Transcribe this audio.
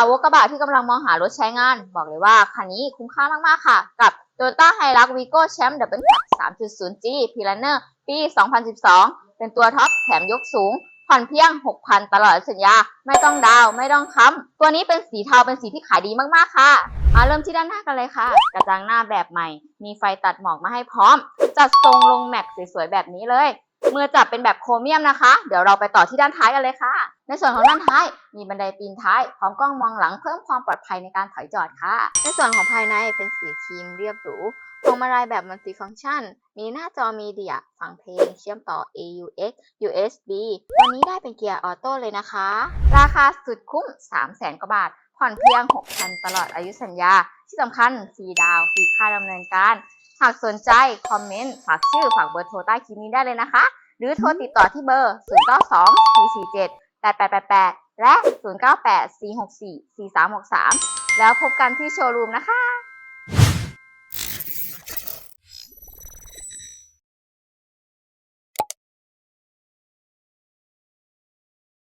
าวกกระบะที่กำลังมองหารถใช้งาน บอกเลยว่าคันนี้คุ้มค่ามาก ๆ ค่ะ กับ Toyota Hilux Vigo Champ Double Cab 3.0G p l a n n e r ปี 2012 เป็นตัวท็อปแถมยกสูง ผ่อนเพียง 6,000 ตลอดสัญญา ไม่ต้องดาวไม่ต้องค้ำ ตัวนี้เป็นสีเทาเป็นสีที่ขายดีมาก ๆ ค่ะ มาเริ่มที่ด้านหน้ากันเลยค่ะ กระจังหน้าแบบใหม่ มีไฟตัดหมอกมาให้พร้อม จัดทรงลงแม็กสวย ๆ แบบนี้เลย มือจับเป็นแบบโครเมียมนะคะ เดี๋ยวเราไปต่อที่ด้านท้ายกันเลยค่ะ ในส่วนของด้านท้ายมีบันไดปีนท้ายพร้อมกล้องมองหลังเพิ่มความปลอดภัยในการถอยจอดค่ะ ในส่วนของภายในเป็นสีครีมเรียบหรูพวงมาลัยแบบมัลติฟังก์ชัน มีหน้าจอมีเดีย ฟังเพลง เชื่อมต่อ AUX USB ตัวนี้ได้เป็นเกียร์ออโต้เลยนะคะ ราคาสุดคุ้ม 3 0 0แสนกว่าบาท ผ่อนเพียง 6,000 ตลอดอายุสัญญา ที่สำคัญฟรีดาวฟรีค่าดำเนินการ หากสนใจ คอมเมนต์ ฝากชื่อ ฝากเบอร์โทรใต้คลิปนี้ได้เลยนะคะ หรือโทรติดต่อที่เบอร์ 092 447 8888 และ 098 464 4363 แล้วพบกันที่โชว์รูมนะคะ